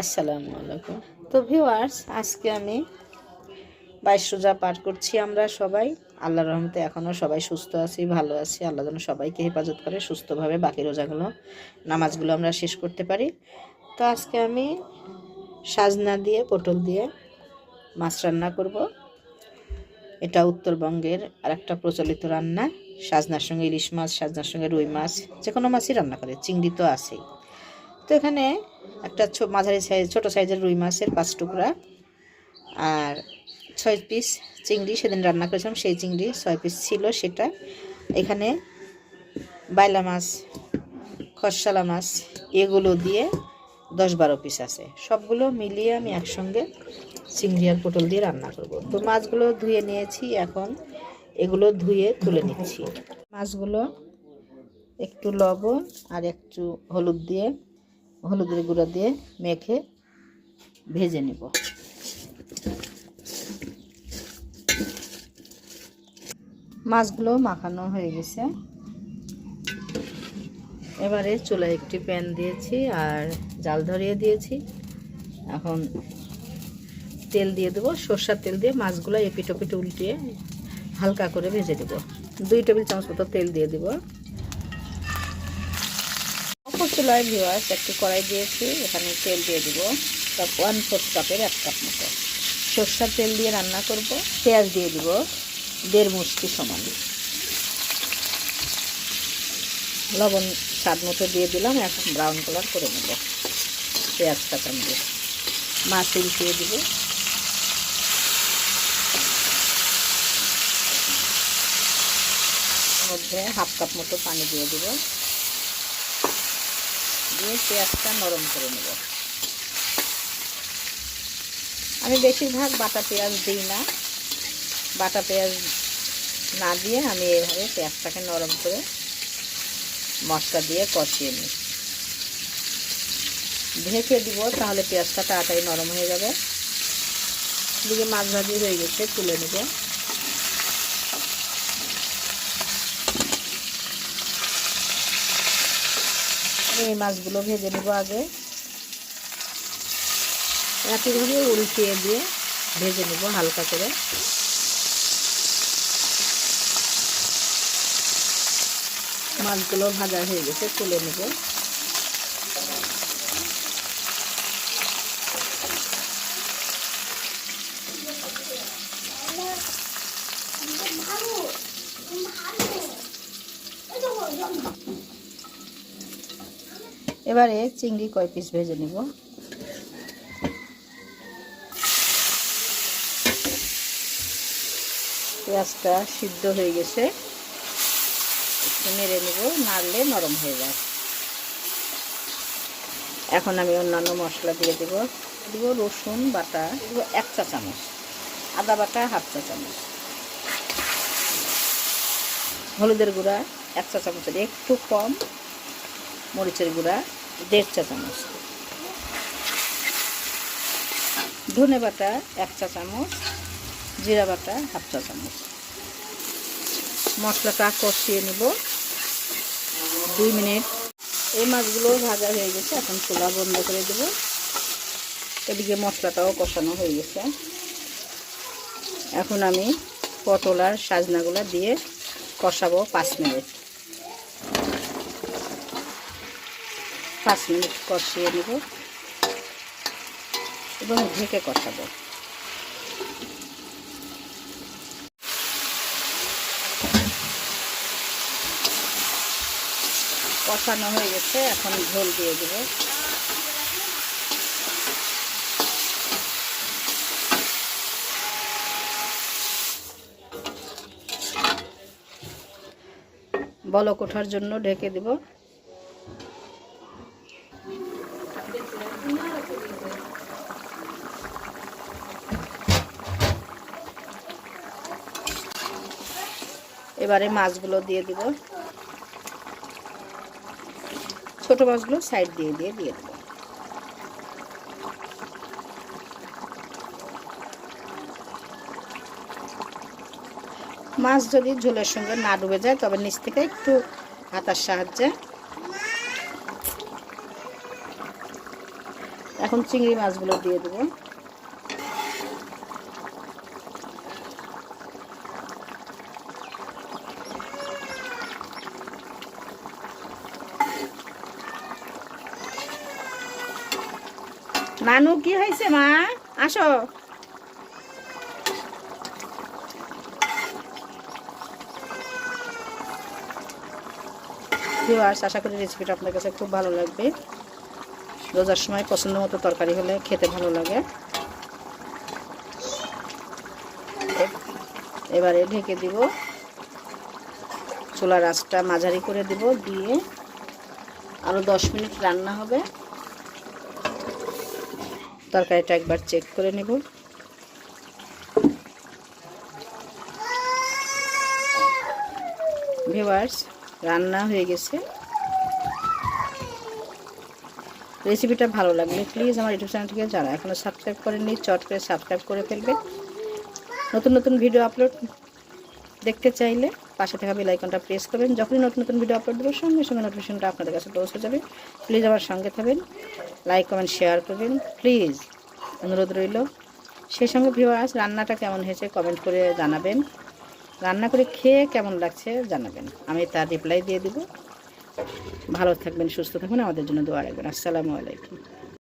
আসসালামু আলাইকুম। তো ভিউয়ার্স, আজকে আমি বাইশ রোজা পার করছি আমরা সবাই। আল্লাহ রহমতে এখনও সবাই সুস্থ আছি, ভালো আছি। আল্লাহ যেন সবাইকে হেফাজত করে সুস্থভাবে বাকি রোজাগুলো, নামাজগুলো আমরা শেষ করতে পারি। তো আজকে আমি সাজনা দিয়ে, পটল দিয়ে মাছ রান্না করব। এটা উত্তরবঙ্গের আরেকটা প্রচলিত রান্না। সাজনার সঙ্গে ইলিশ মাছ, সাজনার সঙ্গে রুই মাছ যে কোনো মাছই রান্না করে। চিংড়ি তো আছেই। এখানে একটা মাঝারি সাইজ, ছোটো সাইজের রুই মাছের পাঁচ টুকরা আর ছয় পিস চিংড়ি সেদিন রান্না করেছিলাম, সেই চিংড়ি ছয় পিস ছিল সেটা। এখানে বাইলা মাছ খরসালা মাছ, এগুলো দিয়ে দশ বারো পিস আছে। সবগুলো মিলিয়ে আমি একসঙ্গে চিংড়ি আর পটল দিয়ে রান্না করব। তো মাছগুলো ধুয়ে নিয়েছি, এখন এগুলো ধুয়ে তুলে নিচ্ছি। মাছগুলো একটু লবণ আর একটু হলুদ দিয়ে হলুদের গুঁড়া দিয়ে মেখে ভেজে নিব। মাছগুলো মাখানো হয়ে গেছে। এবারে চুলায় একটি প্যান দিয়েছি আর জাল ধরিয়ে দিয়েছি। এখন তেল দিয়ে দেবো, সর্ষার তেল দিয়ে মাছগুলো এপিট ওপিট উল্টিয়ে হালকা করে ভেজে দেবো দুই টেবিল চামচ মতো তেল দিয়ে দেবো। চুলায় ভিওয়ার্স একটি কড়াই দিয়েছি, এখানে তেল দিয়ে দিব। কাপ ওয়ান ফোর্থ কাপের এক কাপ মতো। সর্ষার তেল দিয়ে রান্না করব। পেঁয়াজ দিয়ে দিব দেড় মুষ্টি সমান। লবণ স্বাদ মতো দিয়ে দিলাম, এখন ব্রাউন কালার করে নেব। পেঁয়াজ কাটা নেব মাছ উল্টিয়ে দিব। মধ্যে হাফ কাপ মতো পানি দিয়ে দিব। দিয়ে পেঁয়াজটা নরম করে নেব। আমি বেশিরভাগ বাটা পেঁয়াজ দিই না। বাটা পেঁয়াজ না দিয়ে আমি এভাবে পেঁয়াজটাকে নরম করে মশলা দিয়ে কষিয়ে নিই। ঢেকে দিব, তাহলে পেঁয়াজটা তাড়াতাড়ি নরম হয়ে যাবে। দিকে মাছ ভাজি হয়ে গেছে, তুলে নেব। এই মাছগুলো ভেজে নেব আগে। একইভাবে উল্টিয়ে দিয়ে ভেজে নেব হালকা করে। মাছগুলো ভাজা হয়ে গেছে, তুলে নেব। এবারে চিংড়ি কয় পিস ভেজে নিব? পেঁয়াজটা সিদ্ধ হয়ে গেছে। একটু নেড়ে নেব, নাড়লে নরম হয়ে যায়। এখন আমি অন্যান্য মশলা দিয়ে দেব। দিব রসুন বাটা, দিব এক চা চামচ, আদা বাটা হাফ চা চামচ। হলুদের গুঁড়া এক চা চামচের একটু কম। মরিচের গুঁড়া, দেড় চা চামচ। ধনে বাটা এক চা চামচ, জিরা বাটা হাফ চা চামচ। মশলাটা কষিয়ে নেব। দুই মিনিট। এই মাছগুলো ভাজা হয়ে গেছে, এখন চুলা বন্ধ করে দেব। এদিকে মশলাটাও কষানো হয়ে গেছে। এখন আমি পটল আর সাজনাগুলো দিয়ে কষাবো পাঁচ মিনিট। পাঁচ মিনিট কষিয়ে নেব এবং ঢেকে কষাবো। কষানো হয়ে গেছে, এখন ঝোল দিয়ে দেবো। বলক ওঠার জন্য ঢেকে দেব। এবারে মাছগুলো দিয়ে দিব। ছোট মাছগুলো সাইড দিয়ে দিয়ে দিয়ে দেবো। মাছ যদি ঝোলের সঙ্গে না ডুবে যায়, তবে নিচ থেকে একটু হাতার সাহায্যে এখন চিংড়ি মাছগুলো দিয়ে দেবো। নানু কি হয়েছে মা? আসো। আশা করি রেসিপিটা আপনার কাছে খুব ভালো লাগবে। রোজার সময় পছন্দ মতো তরকারি হলে খেতে ভালো লাগে। এবারে ঢেকে দিব। চুলার আঁচটা মাঝারি করে দিব দিয়ে আরও দশ মিনিট রান্না হবে। তরকারিটা একবার চেক করে নেব। ভিউয়ার্স, রান্না হয়ে গেছে। রেসিপিটা ভালো লাগলে প্লিজ আমার ইউটিউব চ্যানেলটিকে জানা এখনও সাবস্ক্রাইব করেননি, চট করে সাবস্ক্রাইব করে ফেলবে। নতুন নতুন ভিডিও আপলোড দেখতে চাইলে পাশে থাকা বেল আইকনটা প্রেস করবেন। যখনই নতুন নতুন ভিডিও আপলোড দেবো, সঙ্গে সঙ্গে নোটিফিকেশনটা আপনাদের কাছে পৌঁছে যাবে। প্লিজ আমার সঙ্গে থাকবেন লাইক কমেন্ট শেয়ার করবেন। প্লিজ অনুরোধ রইল। সেই সঙ্গে ভিউয়ার্স রান্নাটা কেমন হয়েছে কমেন্ট করে জানাবেন। রান্না করে খেয়ে কেমন লাগছে জানাবেন। আমি তার রিপ্লাই দিয়ে দেবো। ভালো থাকবেন সুস্থ থাকবেন। আমাদের জন্য দোয়া রাখবেন। আসসালামু আলাইকুম।